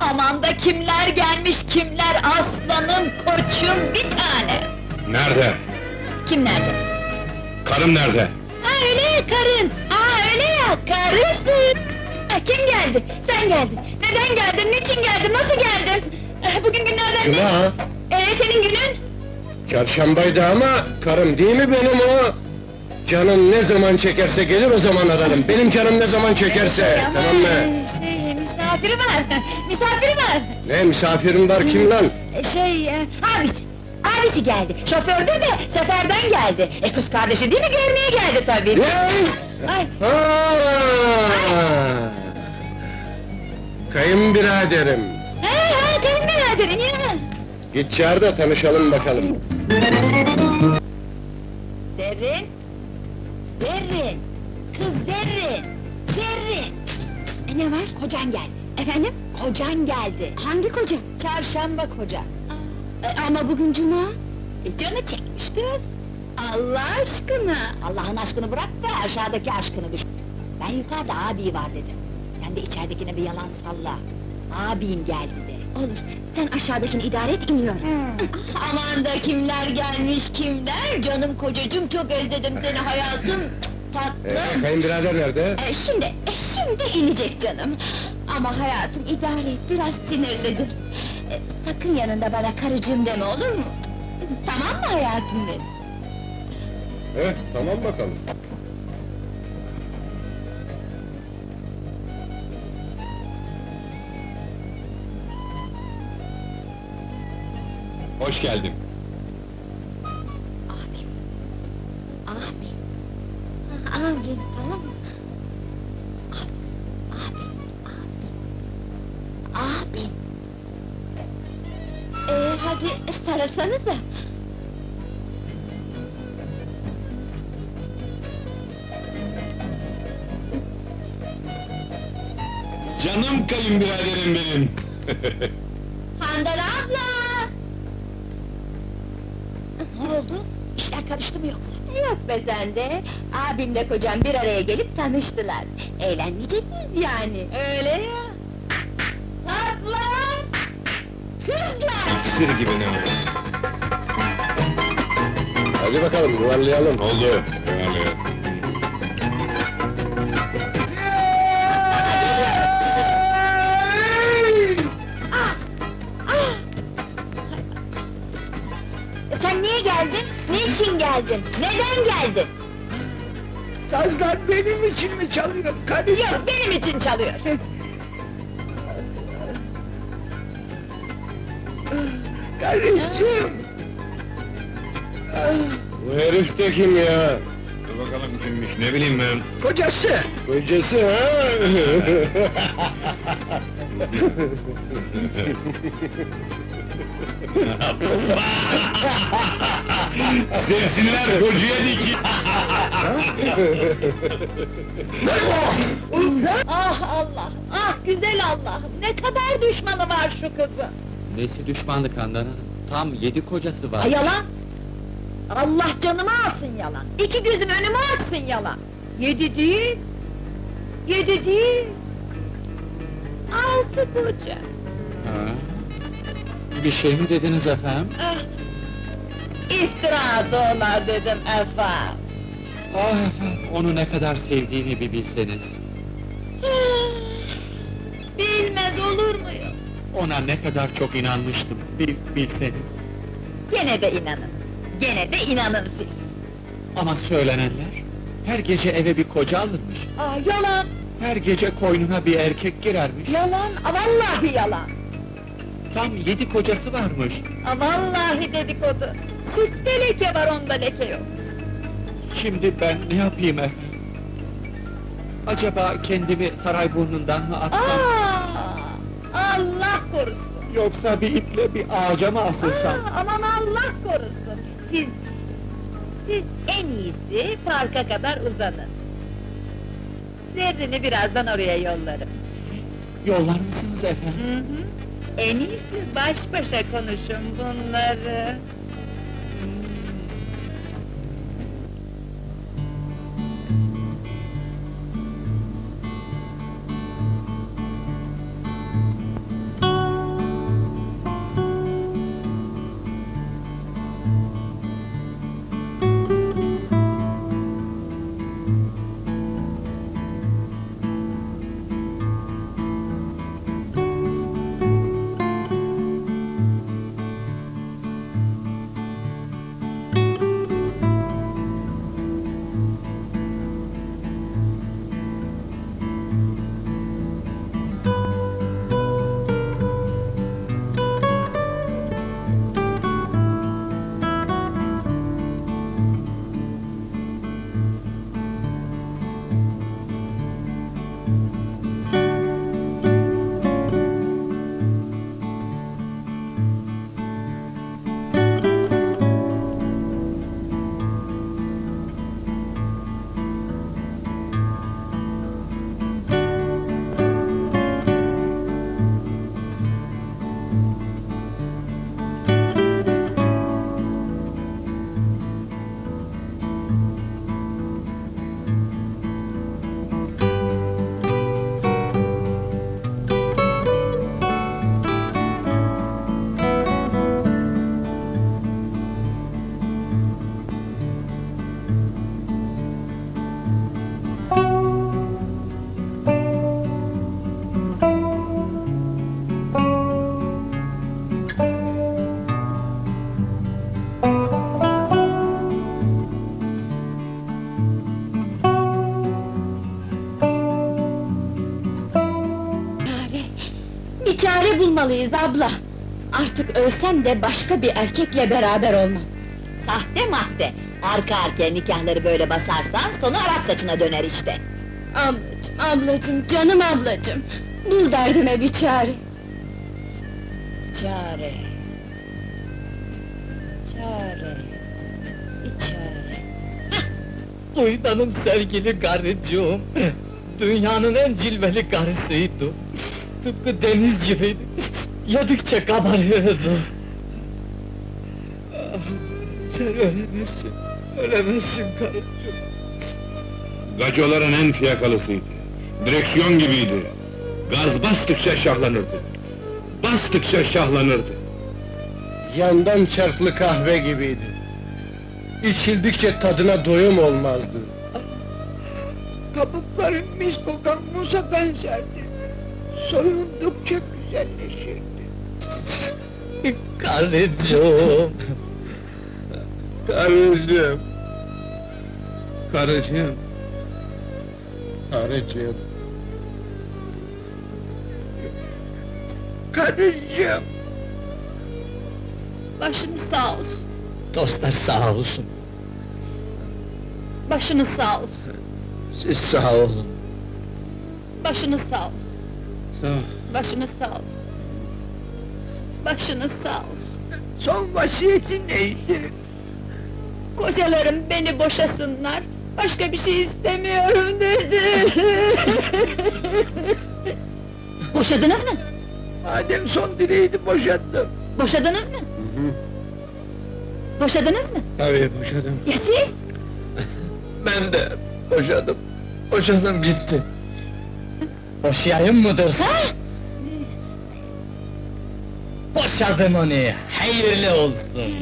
Aman da kimler gelmiş kimler aslanım koçum bir tane. Nerede? Kim nerede? Karım nerede? Ha öyle ya karın. Aa öyle ya karısın. Ha, kim geldi? Sen geldin. Neden geldin? Niçin geldin? Nasıl geldin? Eh, Bugün günlerden ne? Cuma, Ee, senin günün? çarşambaydı ama karım değil mi benim o? Canım ne zaman çekerse gelir o zaman ararım. Benim canım ne zaman çekerse, Ama, tamam mı? Misafiri var. misafiri var. Ne misafirim var kim lan? E, Şey, e, abisi. Abisi geldi. Şofördü de seferden geldi. E kız kardeşi değil mi görmeye geldi tabii. Ne? Ay, Ha! Kayınbiraderim. he he kayınbiraderin ya. Git çağır da tanışalım bakalım. Zerrin. Zerrin. Kız Zerrin. Zerrin. E ne var? Kocan geldi. Efendim? Kocan geldi. Hangi koca? Çarşamba koca. E, ama bugün cuma. E, canı çekmiş kız. Allah aşkına. Allah'ın aşkını bırak da aşağıdaki aşkını düşün. Ben yukarıda abi var dedim. Sen de içeridekine bir yalan salla. Abim geldi de. Olur. Sen aşağıdakini idare et iniyorum. Aman da kimler gelmiş kimler. Canım kocacığım çok özledim seni hayatım. Ee, Tatlım. kayınbirader nerede? E, şimdi, e, şimdi inecek canım. Ama hayatım idare et, biraz sinirlidir. E, sakın yanında bana karıcığım deme olur mu? Tamam mı hayatım benim? Eh, tamam bakalım. Hoş geldin. Abim. Abim. Ha, Abim, tamam mı? Ab- Abim, abim. Abim. Ee, hadi sarılsanıza. Canım kayınbiraderim benim. Handan abla! Ne oldu? İşler karıştı mı yoksa? Yok be sende. Abimle kocam bir araya gelip tanıştılar. Eğlenmeyecek miyiz yani? Öyle ya. Tatlar! Kızlar! İksir gibi ne oldu? Hadi bakalım yuvarlayalım. Oldu. Yuvarlayalım. Niçin geldin? Neden geldin? Sazlar benim için mi çalıyor karıcığım? Yok, benim için çalıyor. Karıcığım! Bu herif de kim ya? Dur bakalım kimmiş, ne bileyim ben. Kocası! Kocası ha? Sevsinler kocaya dik. Ah Allah, ah güzel Allah'ım, ne kadar düşmanı var şu kızın. Nesi düşmanlık Handan Hanım? Tam yedi kocası var. Ha, yalan! Allah canımı alsın yalan, iki gözüm önüme aksın yalan. Yedi değil, yedi değil, altı koca. Ha? Bir şey mi dediniz efendim? Ah, iftira atıyorlar dedim efendim. Ah efendim, onu ne kadar sevdiğini bir bilseniz. Ah, Bilmez olur muyum? Ona ne kadar çok inanmıştım, bir bilseniz. Gene de inanın, gene de inanın siz. Ama söylenenler, her gece eve bir koca alırmış. Ah yalan, Her gece koynuna bir erkek girermiş. yalan, ah, vallahi yalan. Tam yedi kocası varmış. Ah, vallahi dedikodu. Sütte leke var onda leke yok. Şimdi ben ne yapayım efendim? Acaba kendimi saray burnundan mı atsam? Aa, Allah korusun. Yoksa bir iple bir ağaca mı asılsam? Aa, aman Allah korusun. Siz, siz en iyisi parka kadar uzanın. Zerrini birazdan oraya yollarım. Yollar mısınız efendim? Hı hı. En iyisi baş başa konuşun bunları. Çare bulmalıyız abla. Artık ölsem de başka bir erkekle beraber olmam. Sahte mahte. Arka arkaya nikahları böyle basarsan sonu Arap saçına döner işte. Ablacım, ablacım, canım ablacım. Bul derdime bir çare. Çare. Çare. Bir çare. Duy benim sevgili karıcığım. Dünyanın en cilveli karısıydı. Tıpkı deniz gibiydi. Yedikçe kabarıyordu. Ah, Sen ölemezsin, ölemezsin karıcığım. Gacoların en fiyakalısıydı. Direksiyon gibiydi. Gaz bastıkça şahlanırdı. Bastıkça şahlanırdı. Yandan çarklı kahve gibiydi. İçildikçe tadına doyum olmazdı. Kabukları mis kokan muza benzerdi. Soyundukça güzelleşirdi. Karıcığım. Karıcığım. Karıcığım. Karıcığım. Karıcığım, Başınız sağ olsun. Dostlar sağ olsun. Başınız sağ olsun. Siz sağ olun. Başınız sağ olsun. Sağ ol. Başınız sağ olsun. Başınız sağ olsun. son vasiyeti neydi? Kocalarım beni boşasınlar. Başka bir şey istemiyorum dedi. Boşadınız mı? Madem son dileğiydi boşattım. Boşadınız mı? Boşadınız mı? Tabii boşadım. Ya siz? Ben de boşadım. Boşadım gitti. Boşayayım mıdır? Ha? Boşadım onu. Hayırlı olsun.